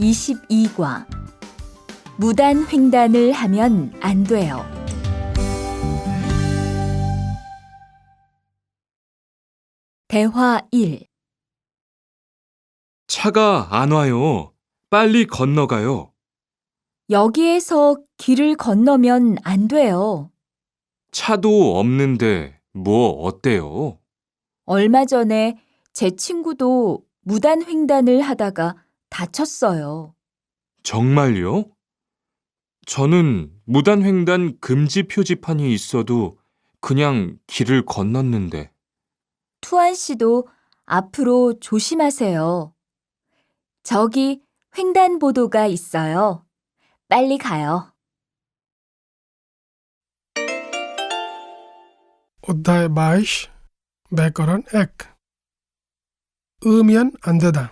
22과 무단 횡단을 하면 안 돼요. 대화 1. 차가 안 와요. 빨리 건너가요. 여기에서 길을 건너면 안 돼요. 차도 없는데 뭐 어때요? 얼마 전에 제 친구도 무단 횡단을 하다가 다쳤어요. 정말요? 저는 무단횡단 금지 표지판이 있어도 그냥 길을 건넜는데 투안 씨도 앞으로 조심하세요. 저기 횡단보도가 있어요. 빨리 가요. অধ্যায় বাইশ ব্যাকরণ এক উমিয়ান আন্দেদা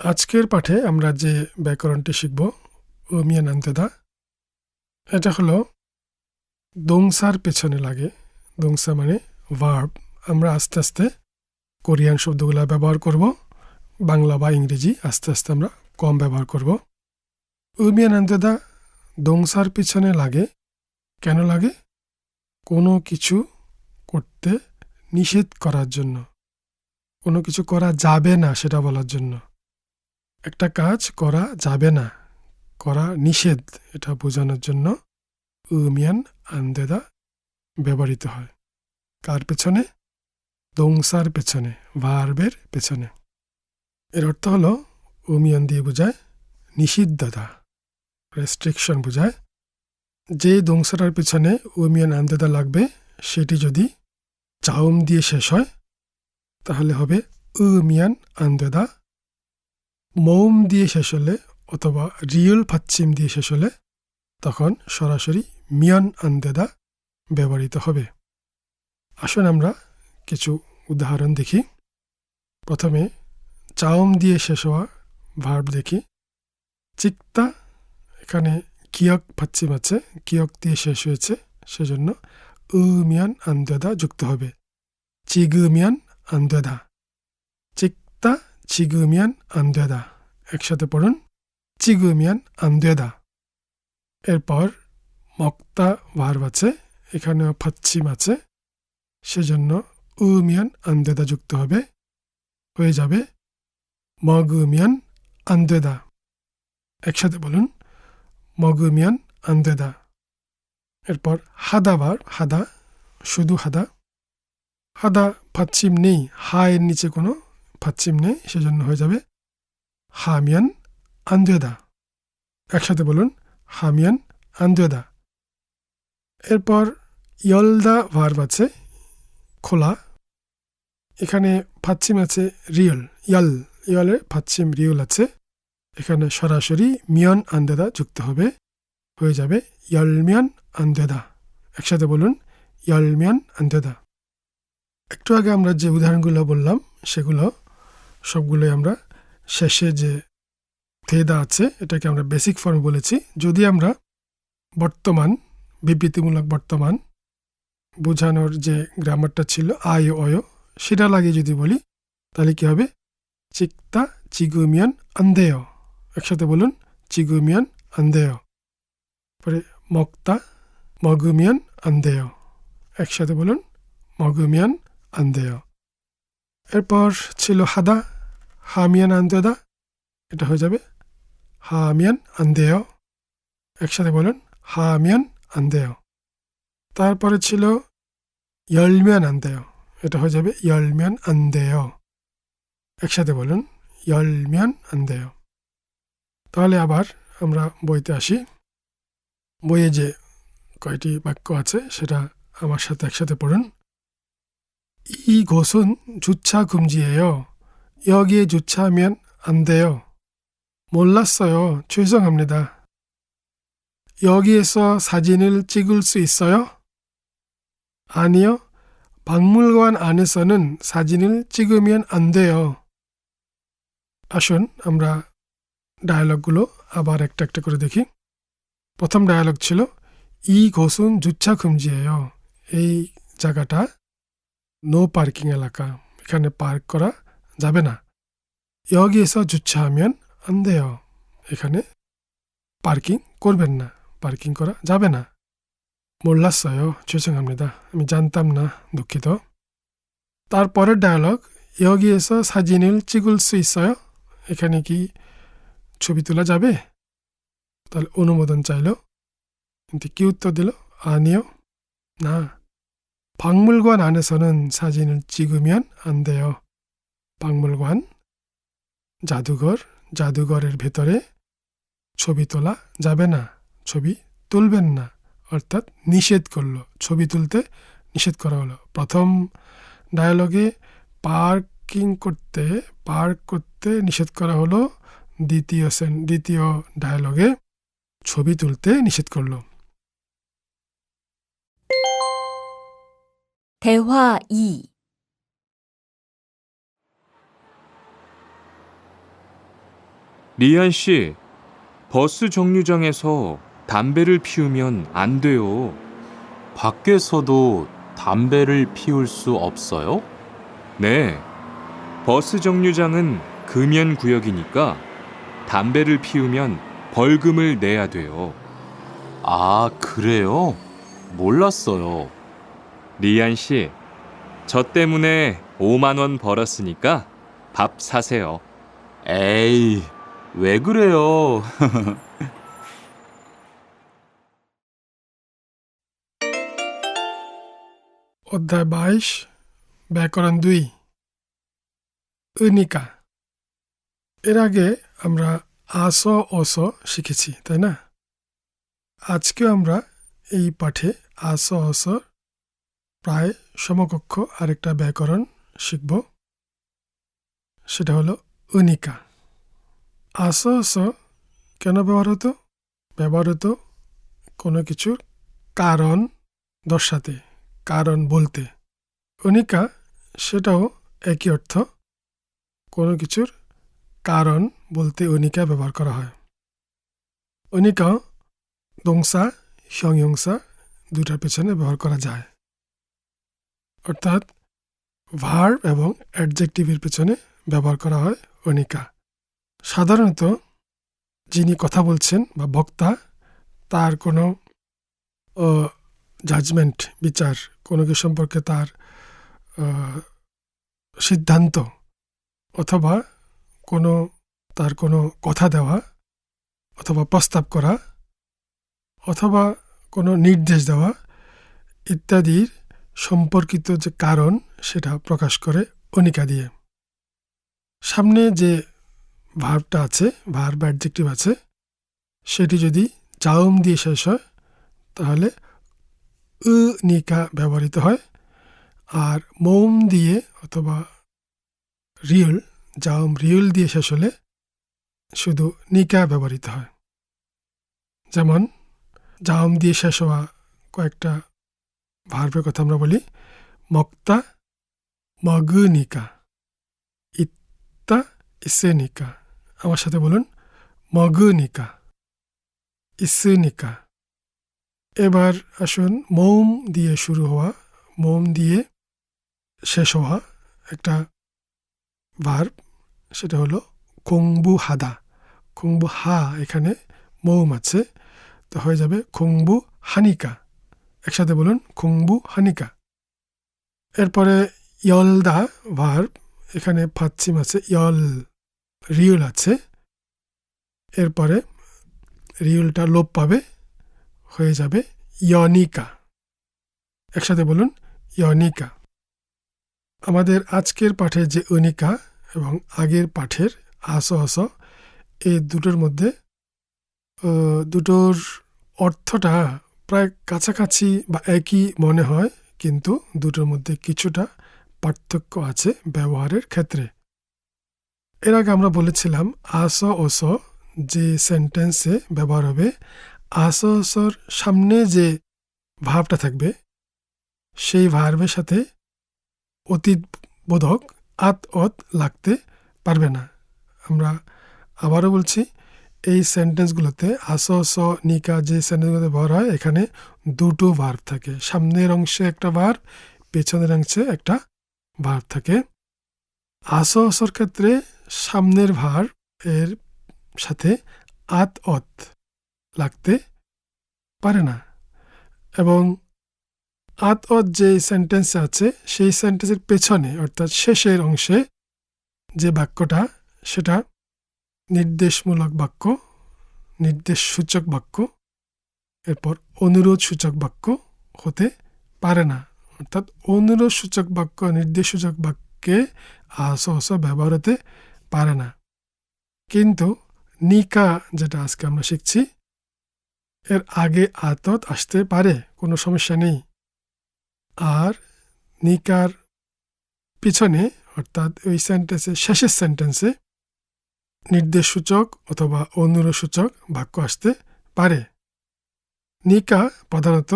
আজকের পাঠে আমরা যে ব্যাকরণটি শিখব উমিয়ান আন্দেদা এটা হলো দংসার পেছনে লাগে। দংসা মানে ভার্ব আমরা আস্তে আস্তে কোরিয়ান শব্দগুলো ব্যবহার করব, বাংলা বা ইংরেজি আস্তে আস্তে আমরা কম ব্যবহার করব। উমিয়ান আন্দেদা দংসার পিছনে লাগে। কেন লাগে? কোনো কিছু করতে নিষেধ করার জন্য। কোনো কিছু করা যাবে না সেটা বলার জন্য। একটা কাজ করা যাবে না। করা নিষেধ, এটা বোঝানোর জন্য উমিয়ান আন্দেদা ব্যবহৃত হয়। কার পেছনে? দংসার পেছনে, ভার্বের পেছনে। এর অর্থ হলো, উমিয়ান দিয়ে বোঝায় নিষিদ্ধতা রেস্ট্রিকশন বোঝায়, যে দংসাটার পেছনে উমিয়ান আন্দেদা লাগবে, সেটি যদি চাউম দিয়ে শেষ হয়, তাহলে হবে উমিয়ান আন্দেদা মৌম দিয়ে শেষ হলে অথবা রিয়েল পাচ্ছিম দিয়ে শেষ হলে তখন সরাসরি মিয়ান আন্দেদা ব্যবহৃত হবে। আসুন আমরা কিছু উদাহরণ দেখি। প্রথমে চাউম দিয়ে শেষ হওয়া ভার্ব দেখি। চিক্তা, এখানে কিয়ক পাচ্ছিম আছে, কিয়ক দিয়ে শেষ হয়েছে, সেজন্য উমিয়ান আন্দেদা যুক্ত হবে। চিগুমিয়ান আন্দেদা। চিক্তা চিগুমিয়ান আন্দেদা একসাথে পড়ুন চিগুমিয়ান আন্দেদা এরপর মক্তা ভার্ব আছে এখানেও পাচ্ছিম আছে সেজন্য উমিয়ান আন্দেদা যুক্ত হবে হয়ে যাবে মগুমিয়ান আন্দেদা একসাথে বলুন মগুমিয়ান আন্দেদা এরপর হাদাবার হাদা শুধু হাদা হাদা পাচ্ছিম নেই হা এর নিচে কোনো পাচ্ছিম নেই সেজন্য হয়ে যাবে হামিয়ান আন্দেদা একসাথে বলুন, হামিয়ান আন্দেদা এরপর ইয়লদা ভার্ব আছে, খোলা। এখানে পাচ্ছিম আছে রিয়ল, ইয়াল, ইয়ালে পাচ্ছিম রিয়ল আছে। এখানে সরাসরি মিয়ন আন্দেদা যুক্ত হবে, হয়ে যাবে ইয়ালমিয়ান আন্দেদা একসাথে বলুন, ইয়ালমিয়ান আন্দেদা একটু আগে আমরা যে উদাহরণগুলো বললাম, সেগুলো সবগুলোই আমরা শেষে যে থেদা আছে, এটাকে আমরা বেসিক ফর্ম বলেছি। যদি আমরা বর্তমান, বিবৃতিমূলক বর্তমান বোঝানোর যে গ্রামারটা ছিল, আয় অয়, সেটা লাগিয়ে যদি বলি, তাহলে কি হবে? চিক্তা চিগুমিয়ান আন্দেয়। একসাথে বলুন, চিগুমিয়ান আন্দেয়। পরে মক্তা মগুমিয়ান আন্দেয়। একসাথে বলুন, মগুমিয়ান আন্দেয়। এরপর ছিল হাদা হামিয়ান আন্দেদা এটা হয়ে যাবে হামিয়ান আন্দেয় একসাথে বলুন হামিয়ান আন্দেয় তারপরে ছিল ইয়লমিয়ান আন্দেয় এটা হয়ে যাবে ইয়লমিয়ান আন্দেয় একসাথে বলুন ইয়লমিয়ান আন্দেয় তাহলে আবার আমরা বইতে আসি বইয়ে যে কয়টি বাক্য আছে সেটা আমার সাথে একসাথে পড়ুন 이 곳은 주차 금지예요. 여기에 주차하면 안 돼요. 몰랐어요. 죄송합니다. 여기에서 사진을 찍을 수 있어요? 아니요. 박물관 안에서는 사진을 찍으면 안 돼요. আসুন আমরা ডায়ালগগুলো আবার একটা একটা করে দেখি প্রথম ডায়ালগ ছিল 이 곳은 주차 금지예요. এই জায়গাটা নো পার্কিং এলাকা এখানে পার্ক করা যাবে না 여기에서 주차하면 আন্দেয় এখানে পার্কিং করবেন না পার্কিং করা যাবে না 몰랐어요. 죄송합니다. আমি জানতাম না দুঃখিত তারপরের ডায়ালগ 여기에서 사진을 찍을 수 있어요? এখানে কি ছবি তোলা যাবে তাহলে অনুমোদন চাইল কিন্তু কি উত্তর দিল 아니요. 나 박물관 안에서는 사진을 찍으면 안 돼요. পাংমলগান জাদুঘর, জাদুঘরের ভেতরে ছবি তোলা যাবে না, ছবি তুলবেন না। অর্থাৎ নিষেধ করল, ছবি তুলতে নিষেধ করা হলো। প্রথম ডায়ালগে পার্কিং করতে পার্ক করতে নিষেধ করা হলো। দ্বিতীয় দ্বিতীয় ডায়ালগে ছবি তুলতে নিষেধ করল। দেওয়া ই 리안 씨, 버스 정류장에서 담배를 피우면 안 돼요. 밖에서도 담배를 피울 수 없어요? 네. 버스 정류장은 금연 구역이니까 담배를 피우면 벌금을 내야 돼요. 아, 그래요? 몰랐어요. 리안 씨, 저 때문에 5만 원 벌었으니까 밥 사세요. 에이, 왜 그래요? অধ্যায় বাইশ ব্যাকরণ দুই অনিকা এর আগে আমরা আস অস শিখেছি তাই না আজকেও আমরা এই পাঠে আস অস প্রায় সমকক্ষ আরেকটা ব্যাকরণ শিখব সেটা হলো অনিকা আস অস কেন ব্যবহার হতো ব্যবহার হতো কোনো কিছুর কারণ দর্শাতে, কারণ বলতে। অনিকা, সেটাও একই অর্থ। কোনো কিছুর কারণ বলতে অনিকা ব্যবহার করা হয়। অনিকা দংসা সংয়ংসা দুটার পেছনে ব্যবহার করা যায়। অর্থাৎ, ভার্ব এবং অ্যাডজেক্টিভের পেছনে ব্যবহার করা হয় অনিকা। সাধারণত যিনি কথা বলছেন বা বক্তা, তার কোনো জাজমেন্ট বিচার, কোনো কিছু সম্পর্কে তার সিদ্ধান্ত অথবা কোনো, তার কোনো কথা দেওয়া অথবা প্রস্তাব করা অথবা কোনো নির্দেশ দেওয়া ইত্যাদির সম্পর্কিত যে কারণ সেটা প্রকাশ করে অনিকা দিয়ে। সামনে যে ভার্বটা আছে ভার্ব অ্যাডজেক্টিভ আছে। সেটি যদি জাউম দিয়ে শেষ হয়, তাহলে উ নিকা ব্যবহৃত হয়। আর মোম দিয়ে অথবা রিয়েল জাউম রিয়েল দিয়ে শেষ হলে শুধু নিকা ব্যবহৃত হয়। যেমন জাউম দিয়ে শেষ হওয়া কয়েকটা ভার্বের কথা আমরা বলি। মক্তা মগুনিকা ইত্তা ইসেনিকা আমার সাথে বলুন, মগুনিকা, ইসেনিকা। এবার আসুন, মোম দিয়ে শুরু হওয়া, মোম দিয়ে শেষ হওয়া একটা ভার্ব, সেটা হলো খংবু হাদা খংবু হা এখানে মৌম আছে, তো হয়ে যাবে খংবু হানিকা একসাথে বলুন খংবু হানিকা এরপরে ইয়লদা ভার্ব, এখানে ফাচ্ছিম আছে ইয়ল। রিউল আছে। এরপরে রিউলটা লোপ পাবে, হয়ে যাবে ইয়নিকা একসাথে বলুন ইয়নিকা আমাদের আজকের পাঠের যে অনিকা এবং আগের পাঠের আস আস এই দুটোর মধ্যে দুটোর অর্থটা প্রায় কাছাকাছি বা একই মনে হয়, কিন্তু দুটোর মধ্যে কিছুটা পার্থক্য আছে ব্যবহারের ক্ষেত্রে। এর আগে আমরা বলেছিলাম আস অস যে সেন্টেন্সে ব্যবহার হবে আসর সামনে যে ভাবটা থাকবে, সেই ভার্বের সাথে অতীত বোধক আত অত লাগতে পারবে না। আমরা আবারও বলছি, এই সেন্টেন্সগুলোতে আস স নিকা যে সেন্টেন্সগুলোতে ব্যবহার হয়, এখানে দুটো ভার্ব থাকে। সামনের অংশে একটা ভার্ব পেছনের অংশে একটা ভার্ব থাকে। আস অসর ক্ষেত্রে সামনের ভার এর সাথে আত অত লাগতে পারে না। এবং আত অত যে সেন্টেন্স আছে, সেই সেন্টেন্সের পেছনে, অর্থাৎ শেষের অংশে যে বাক্যটা, সেটা নির্দেশমূলক বাক্য নির্দেশ সূচক বাক্য, এরপর অনুরোধ সূচক বাক্য হতে পারে না। অর্থাৎ অনুরোধ সূচক বাক্য নির্দেশ সূচক বাক্যে আস অস ব্যবহার হতে পারে না। কিন্তু নিকা যেটা আজকে আমরা শিখছি, এর আগে আতত আসতে পারে, কোনো সমস্যা নেই। আর নিকার পিছনে, অর্থাৎ ওই সেন্টেন্সের শেষের সেন্টেন্সে নির্দেশসূচক অথবা অনুরোধসূচক বাক্য আসতে পারে। নিকা প্রধানত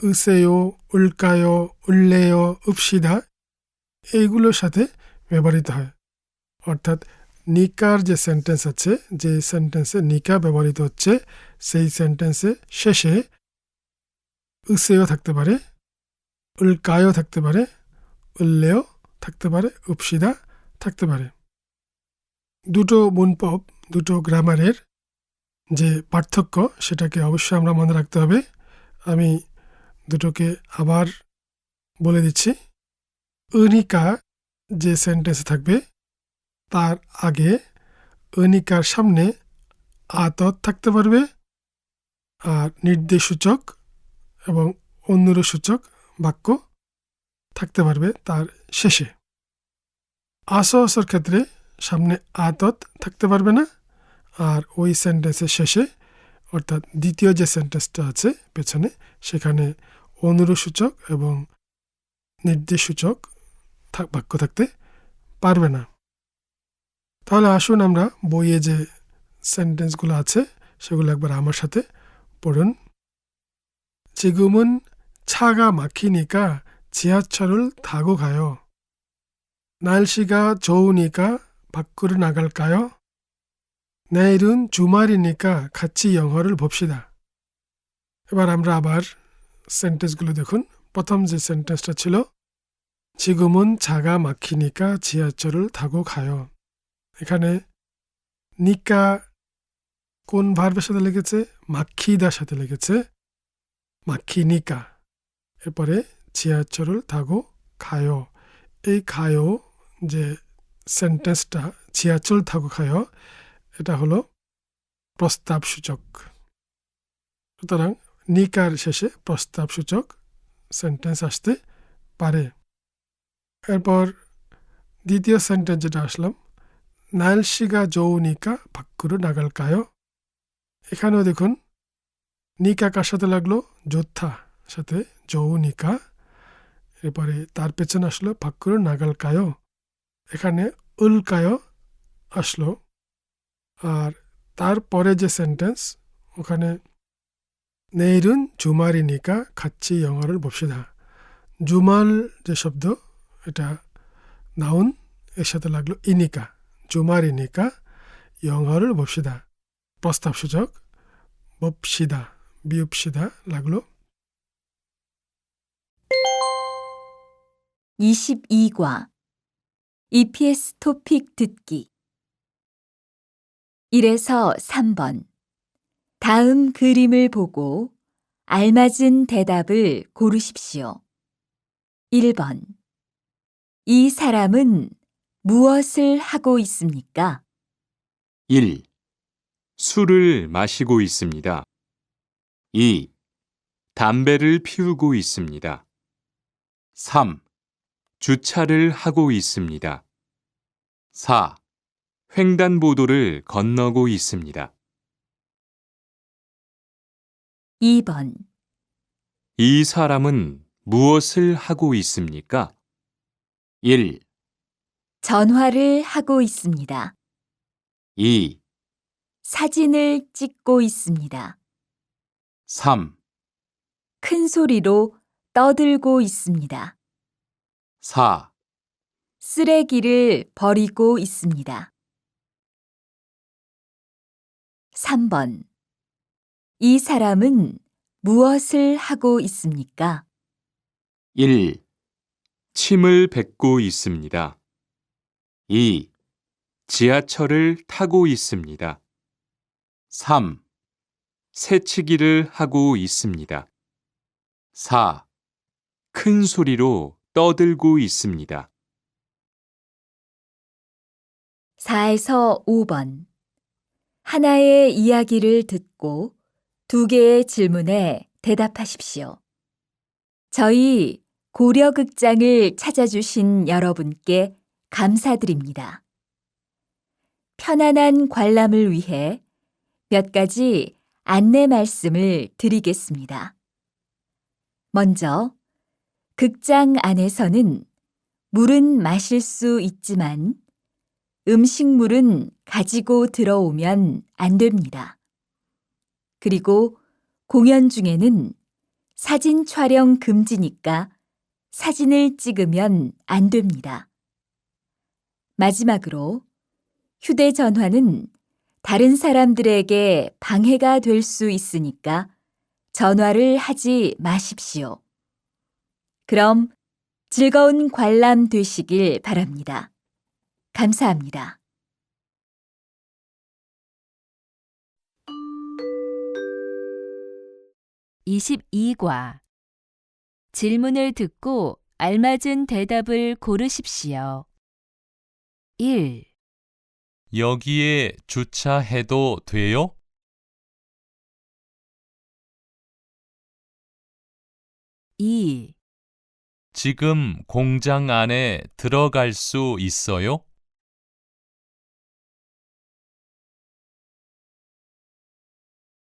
উসেয়, উল্কায়, উল্লেয় উপসিদা এইগুলোর সাথে ব্যবহৃত হয়। অর্থাৎ নিকার যে সেন্টেন্স আছে, যে সেন্টেন্সে নিকা ব্যবহৃত হচ্ছে, সেই সেন্টেন্সে শেষে উসেও থাকতে পারে, উল্কায়ও থাকতে পারে উল্লেও থাকতে পারে উপসিদা থাকতে পারে। দুটো মুনপব দুটো গ্রামারের যে পার্থক্য, সেটাকে অবশ্যই আমরা মনে রাখতে হবে। আমি দুটোকে আবার বলে দিচ্ছি। অনিকা যে সেন্টেন্সে থাকবে তার আগে অনিকার সামনে আতত থাকতে পারবে আর নির্দেশসূচক এবং অন্যরসূচক বাক্য থাকতে পারবে তার শেষে। আস আসর ক্ষেত্রে সামনে আতত থাকতে পারবে না আর ওই সেন্টেন্সের শেষে, অর্থাৎ দ্বিতীয় যে সেন্টেন্সটা আছে পেছনে, সেখানে অনুরসূচক এবং নির্দেশসূচক বাক্য থাকতে পারবে না। তাহলে আসুন আমরা বইয়ে যে সেন্টেন্সগুলো আছে সেগুলো একবার আমার সাথে পড়ুন 지금은 차가 막히니까 지하철을 타고 가요. 날씨가 좋으니까 밖으로 나갈까요? 내일은 주말이니까 같이 영화를 봅시다. এবার আমরা আবার সেন্টেন্সগুলো দেখুন প্রথম যে সেন্টেন্সটা ছিল 지금은 차가 막히니까 지하철을 타고 가요. এখানে নিকা কোন ভার্বের সাথে লেগেছে? মাক্ষিদার সাথে লেগেছে। মাক্ষিনিকা এরপরে ছিয়াচরল থাগো খায়। এই খায়ও যে সেন্টেন্সটা ছিয়াচল থাকো খায়ো, এটা হলো প্রস্তাব সূচক সুতরাং নিকার শেষে প্রস্তাব সূচক সেন্টেন্স আসতে পারে। এরপর দ্বিতীয় সেন্টেন্স যেটা আসলাম 날씨가 좋으니까 밖으로 나갈까요? এখানেও দেখুন নিকা কার সাথে লাগলো যোদ্ধা সাথে যৌনিকা এরপরে তার পেছনে আসলো ভাক্কুর নাগাল কায় এখানে উল্কায় আসলো আর তারপরে যে সেন্টেন্স ওখানে নেইরুন জুমারিনিকা খাচ্ছি 영화를 봅시다 জুমাল যে শব্দ এটা নাউন এর সাথে লাগলো ইনিকা 주말이니까 영어를 봅시다. 버스 탑시적 봅시다. 미읍시다. 라글로 22과 EPS 토픽 듣기 1에서 3번 다음 그림을 보고 알맞은 대답을 고르십시오. 1번 이 사람은 무엇을 하고 있습니까? 1, 술을 마시고 있습니다. 2, 담배를 피우고 있습니다. 3, 주차를 하고 있습니다. 4, 횡단보도를 건너고 있습니다. 2번 이 사람은 무엇을 하고 있습니까? 1, 전화를 하고 있습니다. 2, 사진을 찍고 있습니다. 3, 큰 소리로 떠들고 있습니다. 4, 쓰레기를 버리고 있습니다. 3번. 이 사람은 무엇을 하고 있습니까? 1, 침을 뱉고 있습니다. 2, 지하철을 타고 있습니다. 3, 새치기를 하고 있습니다. 4, 큰 소리로 떠들고 있습니다. 4에서 5번. 하나의 이야기를 듣고 두 개의 질문에 대답하십시오. 저희 고려극장을 찾아주신 여러분께 감사드립니다. 편안한 관람을 위해 몇 가지 안내 말씀을 드리겠습니다. 먼저, 극장 안에서는 물은 마실 수 있지만 음식물은 가지고 들어오면 안 됩니다. 그리고 공연 중에는 사진 촬영 금지니까 사진을 찍으면 안 됩니다. 마지막으로 휴대전화는 다른 사람들에게 방해가 될 수 있으니까 전화를 하지 마십시오. 그럼 즐거운 관람 되시길 바랍니다. 감사합니다. (22과) 질문을 듣고 알맞은 대답을 고르십시오. 1. 여기에 주차해도 돼요? 2. 지금 공장 안에 들어갈 수 있어요?